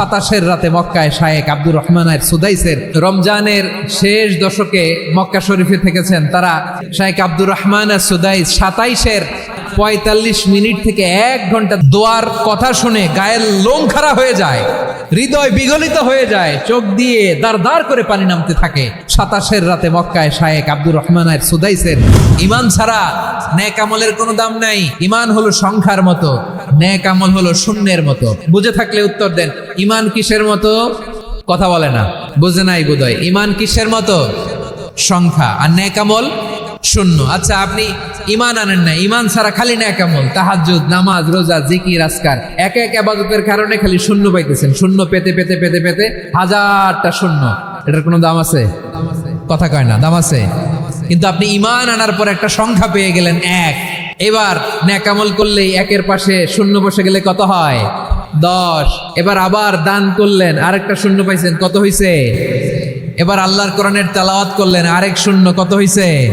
সাতাশের রাতে মক্কায় শায়েক আব্দুর রহমানের সুদাইসের রমজানের শেষ দশকে মক্কা শরীফে থেকেছেন তারা। শায়েক আব্দুর রহমান সুদাইস সাতাইশের পঁয়তাল্লিশ মিনিট থেকে এক ঘণ্টা দোয়ার কথা শুনে গায়ের লোম খাড়া হয়ে যায়, হৃদয় বিগলিত হয়ে যায়, চোখ দিয়ে দাঁড় দাঁড় করে পানি নামতে থাকে। সাতাশের রাতে মক্কায় শায়েক আব্দুর রহমানের সুদাইসের ইমান ছাড়া ন্যাক আমলের কোনো দাম নাই। ইমান হলো সংখ্যার মতো, ন্যাক আমল হলো শূন্যের মতো। বুঝে থাকলে উত্তর দেন ইমান কিসের মতো? কথা বলে না। বুঝে নাই বোধহয় ইমান কিসের মতো? সংখ্যা। আর ন্যাক আমল? শূন্য। আচ্ছা আপনি ইমান আনেন না। ইমান ছাড়া খালি না কেমন? তাহাজ্জুদ, নামাজ, রোজা, জিকির আসকার এক এক আবাদতের কারণে খালি শূন্য পাইতেছেন। শূন্য পেতে পেতে পেতে পেতে হাজারটা শূন্য। এটার কোনো দাম আছে? কথা কয় না, দাম আছে। কিন্তু আপনি ইমান আনার পর একটা সংখ্যা পেয়ে গেলেন এক। এবার ন্যাকামল করলেই একের পাশে শূন্য বসে গেলে কত হয়? দশ। এবার আবার দান করলেন, আরেকটা শূন্য পাইছেন, কত হইছে? এবার আল্লাহর কোরআনের তেলাওয়াত করলেন, আরেক শূন্য, কত হইছে?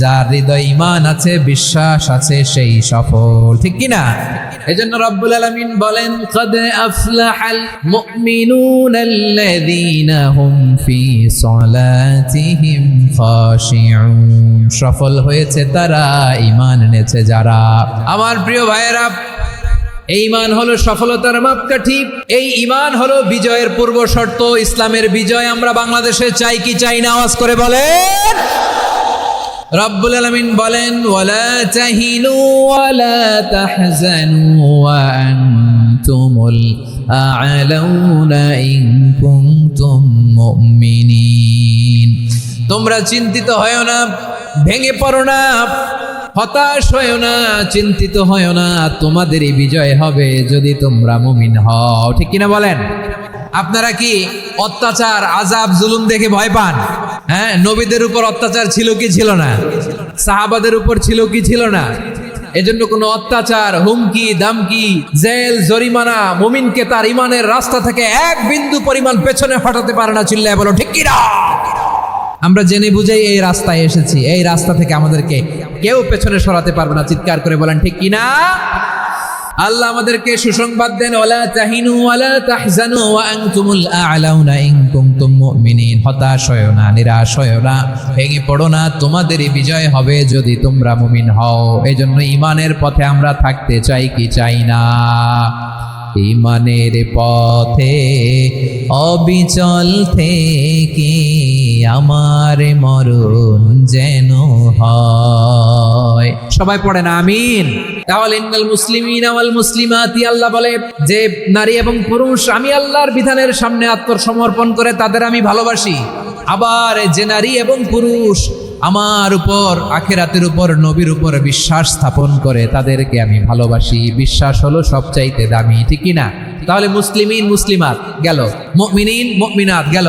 যার হৃদয় ইমান আছে, বিশ্বাস আছে, সেই সফল। ঠিক কি না এজন্য রব্বুল আলামিন বলেন, কদ আফলাহাল মুমিনুন আল্লাযীনা হুম ফি সালাতিহিম খাশিউন। সফল হয়েছে তারা, ঈমান এনেছে যারা। আমার প্রিয় ভাইয়েরা, এই ইমান হলো সফলতার মাপকাঠি। এই ইমান হলো বিজয়ের পূর্ব শর্ত, ইসলামের বিজয়। আমরা বাংলাদেশে চাই কি, চাই না, আওয়াজ করে বলেন। রব্বুল আলামিন বলেন, ওয়ালা তাহিনু ওয়ালা তাহজানু ওয়া আনতুমুল আ'লাউনা ইন কুনতুম মুমিনিন। তোমরা চিন্তিত হয় না, ভেঙে পড়ো না, হতাশ হয় না, চিন্তিত হয় না, তোমাদেরই বিজয় হবে যদি তোমরা মুমিন হও। ঠিক কিনা বলেন? আপনারা কি অত্যাচার আজাব জুলুম দেখে ভয় পান? হ্যাঁ নবীদের উপর অত্যাচার ছিল কি ছিল না? সাহাবাদের উপর ছিল কি ছিল না? এজন্য কোনো অত্যাচার, হুমকি, দামকি, জেল, জরিমানা, মুমিনকে তার ইমানের রাস্তা থেকে এক বিন্দু পরিমাণ পেছনে হটাতে পারে না, চিল্লায় বলো, ঠিক কিনা? আমরা জেনে বুঝেই এই রাস্তায় এসেছি। এই রাস্তা থেকে আমাদেরকে কেউ পেছনে সরাতে পারবে না, চিৎকার করে বলেন, ঠিক কিনা? আল্লাহ আমাদেরকে সুসংবাদ দেন, ওয়ালা তাহিনু ওয়ালা তাহজানু ওয়া আনতুমুল আ'লাউনা ইন কুনতুম মুমিনিন। হতাশ হয়ো না, নিরাশ হয়ো না, ভেঙে পড়ো না, তোমাদেরই বিজয় হবে যদি তোমরা মুমিন হও। এজন্য ইমানের পথে আমরা থাকতে চাই কি চাই না। ইমানের পথে অবিচল থেকে আমার মরণ যেন হয়। সবাই পড়ে না আমিন। তাহলে ইন্নাল মুসলিমিন ওয়াল মুসলিমাতি বলে, যে নারী এবং পুরুষ, আমি আল্লাহর বিধানের সামনে আত্মসমর্পণ করে তাদের আমি ভালোবাসি। আবার যে নারী এবং পুরুষ আমার উপর, আখেরাতের উপর, নবীর উপর বিশ্বাস স্থাপন করে তাদেরকে আমি ভালোবাসি। বিশ্বাস হলো সবচাইতে দামি, ঠিক না তাহলে মুসলিমিন, মুসলিমাত গেল, মুমিনিন, মুমিনাত গেল।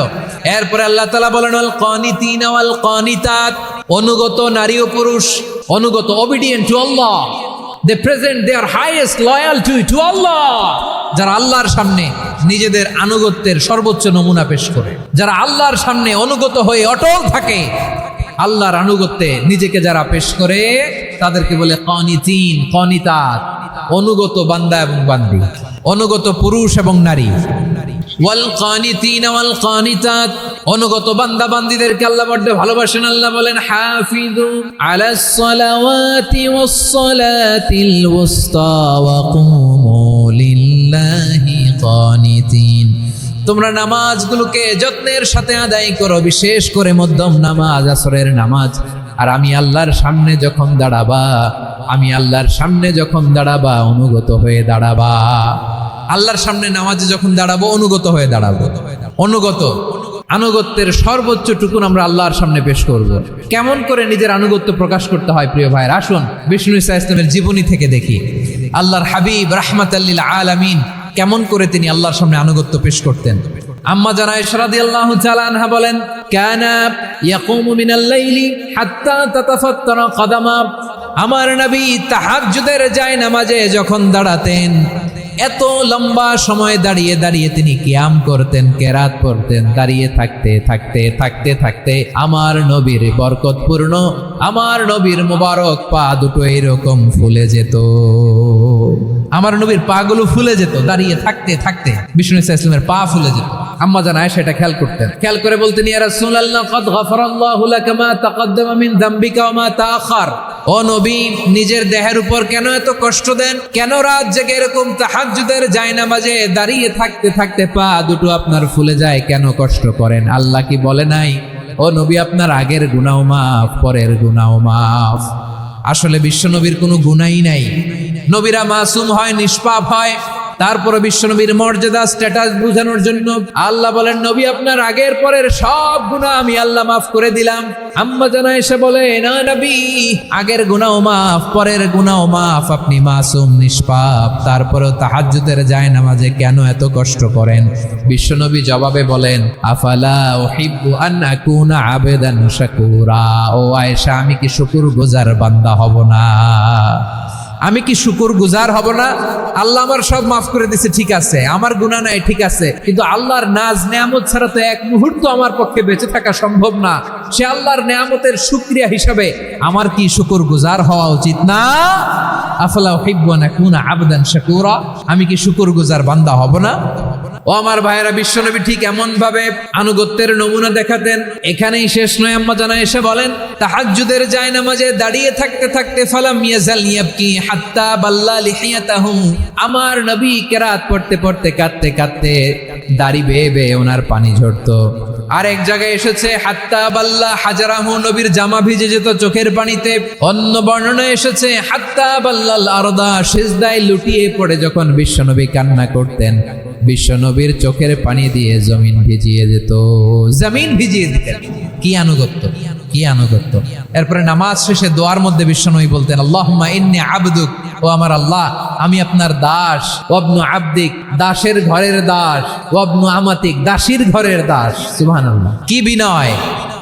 এরপরে আল্লাহ তাআলা বলেন আল কানিতিন ওয়াল কনিতাত অনুগত নারী ও পুরুষ, অনুগত obedient to Allah they present their highest loyalty to Allah যারা আল্লাহর সামনে নিজেদের আনুগত্যের সর্বোচ্চ নমুনা পেশ করে, যারা আল্লাহর সামনে অনুগত হয়ে অটল থাকে আল্লাহর আনুগত্যে নিজেকে যারা পেশ করে, তাদেরকে বলে কনিতিন, কনিতাত, অনুগত বান্দা এবং বান্দি, অনুগত পুরুষ এবং নারী। আল্লাহ বড্ড ভালোবাসেন, আল্লাহ বলেন তোমরা নামাজগুলোকে যত্নের সাথে আদায় করো, বিশেষ করে মধ্যম নামাজ, আসরের নামাজ। আর আমি আল্লাহর সামনে যখন দাঁড়াবা, আমি আল্লাহর সামনে যখন দাঁড়াবা, অনুগত হয়ে দাঁড়াবা। আল্লাহর সামনে নামাজে যখন দাঁড়াবো, অনুগত হয়ে দাঁড়াবো। অনুগত, আনুগত্যের সর্বোচ্চ টুকুন আমরা আল্লাহর সামনে পেশ করব। কেমন করে নিজের আনুগত্য প্রকাশ করতে হয়, প্রিয় ভাইয়ের? আসুন, বিষ্ণু ইসা ইসলামের জীবনী থেকে দেখি। আল্লাহর হাবিব রাহমাত আলামিন কেমন করে তিনি আল্লাহর সামনে আনুগত্য পেশ করতেন? আম্মা জানা ইশরাদিয়াল্লাহু তাআলা আনহা বলেন, কানা ইয়াকুমু মিনাল লাইলি হাত্তা তাতাফাত্তারা কদামা। আমার নবী তাহাজ্জুদের যায় নামাজে যখন দাঁড়াতেন, এত লম্বা সময় দাঁড়িয়ে দাঁড়িয়ে তিনি কিয়াম করতেন, কেরাত পড়তেন, দাঁড়িয়ে থাকতে থাকতে থাকতে থাকতে আমার নবীর বরকতপূর্ণ, আমার নবীর মোবারক পা দুটো এরকম ফুলে যেত। আমার নবীর পা গুলো ফুলে যেত, দাঁড়িয়ে থাকতে থাকতে। বিষ্ণু ইসা ইসলামের পা ফুলে যেত। আম্মা জানা সেটা খেয়াল করতেন। খেয়াল করে বলতেন, ইয়া রাসূলুল্লাহ, কদ গফারাল্লাহু লাকা মা তাকাদ্দামা মিন যামবিকা ওয়া মা তাআখার। ও নবী, নিজের দেহের উপর কেন এত কষ্ট দেন? কেন রাত জেগে এরকম তাহাজ্জুদের জায়নামাজে দাঁড়িয়ে থাকতে থাকতে পা দুটো আপনার ফুলে যায়? কেন কষ্ট করেন? আল্লাহ কি বলে নাই? ও নবী, আপনার আগের গুনাও মাফ, পরের গুনাও মাফ। আসলে বিশ্বনবীর কোনো গুণাই নাই। নবীরা মাসুম হয় নিষ্পাপ হয়। তারপরে বিশ্বনবীর মর্যাদা স্ট্যাটাস বোঝানোর জন্য আল্লাহ বলেন, নবী, আপনার আগের পরের সব গুণা আমি আল্লাহ মাফ করে দিলাম। আম্মা জানা এসে বলে, না নবী, আগের গুণাও মাফ, পরের গুণাও মাফ, আপনি মাসুম, নিষ্পাপ, তারপরেও তাহাজ্জুদের যায় নামাজে কেন এত কষ্ট করেন? বিশ্বনবী জবাবে বলেন, আফালা উহিব্বু আন আকুনা আবেদান শাকুরা। ও আয়েশা, আমি কি শুকুর গুজার বান্দা হব না? আমি কি শুকুর গুজার হব না? আল্লাহ আমার সব মাফ করে দিছে, ঠিক আছে। আমার গুণা নাই, ঠিক আছে। কিন্তু আল্লাহর নাজ নেয়ামত ছাড়া তো এক মুহূর্ত আমার পক্ষে বেঁচে থাকা সম্ভব না। সে আল্লাহর নেয়ামতের সুক্রিয়া হিসাবে আমার কি শুকুর গুজার হওয়া উচিত না? আফলা হিব্বানা কুনা আবদান শাকুরা। আমি কি শুকুর গুজার বান্দা হব না? ও আমার ভাইয়েরা, বিশ্বনবী ঠিক এমন ভাবে আনুগত্যের নমুনা দেখাতেন। এখানেই শেষ নয়, আম্মা জানা এসে বলেন, তাহাজ্জুদের যায় নামাজে দাঁড়িয়ে থাকতে থাকতে ফালাম ইয়াজাল ইয়াবকি হাত্তা বাল্লা লিহিয়াতাহু আমার নবী কেরাত পড়তে পড়তে কাঁদতে কাঁদতে দাড়ি বেয়ে বেয়ে ওনার পানি ঝরতো। আর এক জায়গায় এসেছে, হাত্তা বাল্লা হাজারাহু নবীর জামা ভিজে যেত চোখের পানিতে। অন্য বর্ণনা এসেছে, হাত্তা বাল্লাল আরদা সিজদায় লুটিয়ে পড়ে যখন বিশ্বনবী কান্না করতেন। বিশ্বনবীর চোখের পানি দিয়ে জমিন ভিজিয়ে দিত। জমিন ভিজিয়ে দিতেন। কি আনুগত্য? কি আনুগত্য? এরপরে নামাজ শেষে দোয়ার মধ্যে বিশ্বনবী বলতেন, আল্লাহুম্মা ইন্নী আবদুক, ও আমার আল্লাহ, আমি আপনার দাস। ওয়াবনু আব্দিক, দাসের ঘরের দাস। ওয়াবনু আমাতিক, দাসীর ঘরের দাস। সুবহানাল্লাহ। কি বিনয়?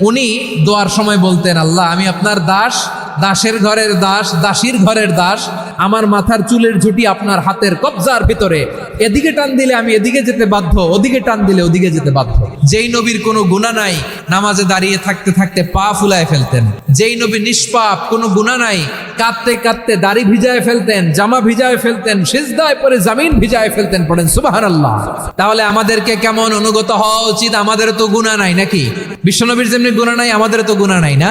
উনি দোয়ার সময় বলতেন আল্লাহ আমি আপনার দাস দাসের ঘরের দাস, দাসীর ঘরের দাস, আমার মাথার চুলের ঝুটি আপনার হাতের কবজার ভিতরে। এদিকে টান দিলে আমি এদিকে যেতে বাধ্য, ওদিকে টান দিলে ওদিকে যেতে বাধ্য। যেই নবীর কোনো গুণা নাই, নামাজে দাঁড়িয়ে থাকতে থাকতে পা ফুলায় ফেলতেন। যেই নবী নিষ্পাপ, কোনো গুণা নাই, কাঁদতে কাঁদতে দাড়ি ভিজায় ফেলতেন, জামা ভিজায় ফেলতেন, সিজদায় পরে জামিন ভিজায় ফেলতেন, পড়েন সুবাহান আল্লাহ তাহলে আমাদেরকে কেমন অনুগত হওয়া উচিত? আমাদের তো গুণা নাই নাকি? বিশ্বনবীর যেমনি গুণা নাই আমাদের তো গুণা নাই না?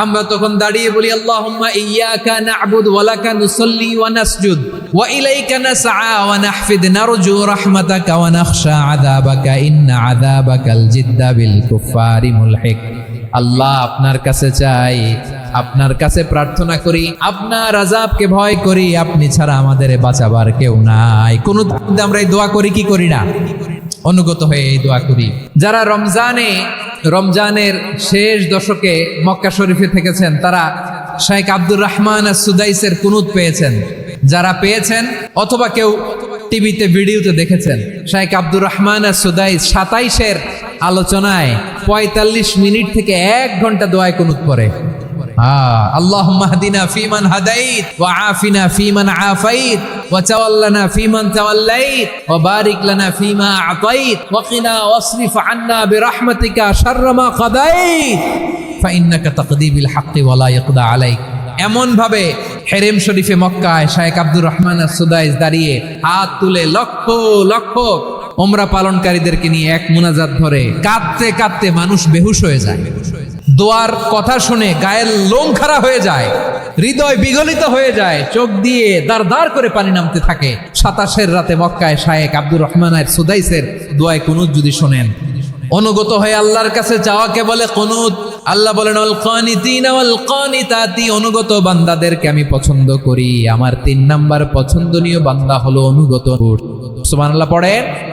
আমরা তখন দাঁড়িয়ে বলি, আল্লাহুম্মা ইয়্যাকা না'বুদু ওয়া নুসাল্লি ওয়া নাসজুদ ওয়া ইলাইকা নাসআ ওয়া নারজু রাহমাতাকা ওয়া নাখশা আযাবাকা, ইন্না আযাবাকাল জিদ্দা বিল মুলহিক। আল্লাহ আপনার কাছে চাই, আপনার কাছে প্রার্থনা করি, আপনার আজাবকে ভয় করি, আপনি ছাড়া আমাদের বাঁচাবার কেউ নাই। কোন আমরা এই দোয়া করি, কি করি না? অনুগত হয়ে এই দোয়া করি। যারা রমজানে রমজানের শেষ দশকে মক্কা শরীফে থেকেছেন তারা শাইখ আব্দুর রহমান সুদাইসের কুনুত পেয়েছেন। যারা পেয়েছেন অথবা কেউ টিভিতে, ভিডিওতে দেখেছেন, শাইখ আব্দুর রহমান সুদাইস সাতাইশের আলোচনায় পঁয়তাল্লিশ মিনিট থেকে এক ঘণ্টা দোয়ায় কুনুত পরে আল্লাহ ফিমান ফিমান বারিক ফিমা আন্না বিরহমাতিকা শাররা মা কাদাইত। ফাইন্নাকা তাকদি বিল হাক্কি ওয়া লা ইয়াকদা আলাইক। এমন ভাবে হেরেম শরীফে মক্কায় শায়েখ আব্দুর রহমান দাঁড়িয়ে হাত তুলে লক্ষ লক্ষ ওমরা পালনকারীদেরকে নিয়ে এক মুনাজাত ধরে কাঁদতে কাঁদতে মানুষ বেহুশ হয়ে যায়। দোয়ার কথা শুনে গায়ের লোম খাড়া হয়ে যায়, হৃদয় বিগলিত হয়ে যায়, চোখ দিয়ে দাঁড় দাঁড় করে পানি নামতে থাকে। সাতাশের রাতে মক্কায় শায়েক আব্দুর রহমান আর সুদাইসের দোয়ায় কুনুত যদি শোনেন। অনুগত হয়ে আল্লাহর কাছে চাওয়াকে বলে কুনুত। আল্লাহ বলেন অনুগত বান্দাদেরকে আমি পছন্দ করি। আমার তিন নাম্বার পছন্দনীয় বান্দা হলো অনুগত। সুবহানাল্লাহ, পড়েন।